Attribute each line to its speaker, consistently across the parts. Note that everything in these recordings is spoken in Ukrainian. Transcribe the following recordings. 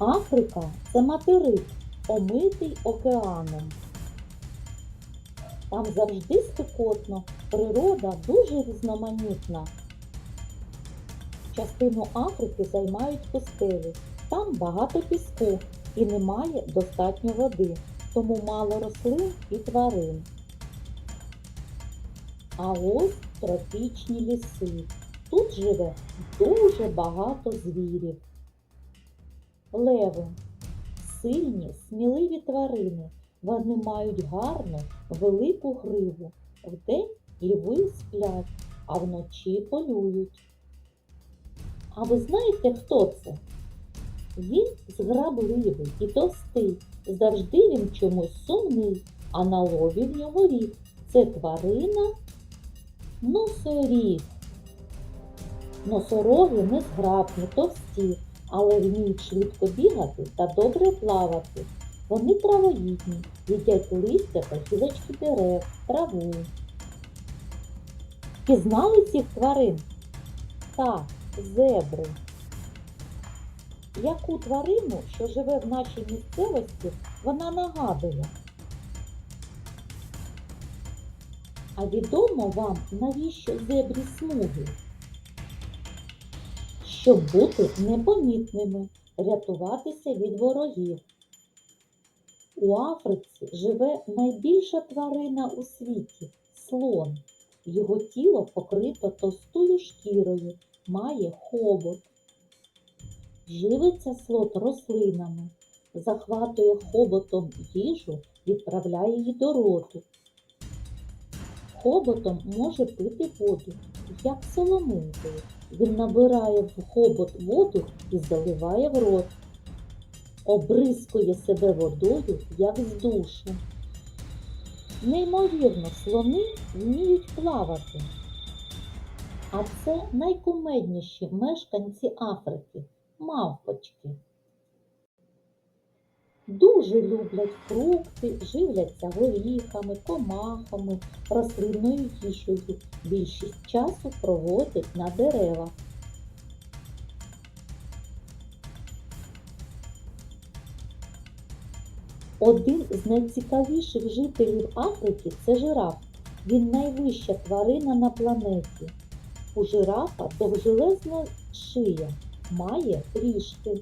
Speaker 1: Африка це материк, омитий океаном. Там завжди спекотно, природа дуже різноманітна. Частину Африки займають пустелі. Там багато піску і немає достатньо води, тому мало рослин і тварин. А ось тропічні ліси. Тут живе дуже багато звірів. Леви сильні, сміливі тварини. Вони мають гарну, велику гриву. Вдень льви сплять, а вночі полюють. А ви знаєте, хто це? Він зграбливий і товстий. Завжди він чомусь сумний, а на лобі в нього ріг. Це тварина носоріг. Носороги незграбні, товсті, але вміють швидко бігати та добре плавати. Вони травоїдні, їдять листя та гілочки дерев, траву. Пізнали цих тварин? Так, зебри. Яку тварину, що живе в нашій місцевості, вона нагадує? А відомо вам, навіщо зебрі смуги? Щоб бути непомітними, рятуватися від ворогів. У Африці живе найбільша тварина у світі слон. Його тіло покрито товстою шкірою, має хобот. Живиться слот рослинами, захватує хоботом їжу, відправляє її до роту. Хоботом може пити воду, як соломинкою. Він набирає в хобот воду і заливає в рот. Обрискує себе водою, як з душу. Неймовірно, слони вміють плавати. А це найкумедніші мешканці Африки мавпочки. Дуже люблять фрукти, живляться горіхами, комахами, рослинною їжею. Більшість часу проводять на деревах. Один з найцікавіших жителів Африки це жираф. Він найвища тварина на планеті. У жирафа довжелезна шия, має ріжки.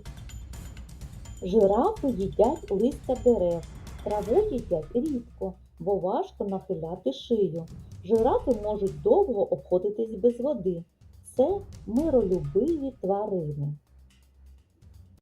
Speaker 1: Жирафи їдять листя дерев, траву їдять рідко, бо важко нахиляти шию. Жирафи можуть довго обходитись без води. Це миролюбиві тварини.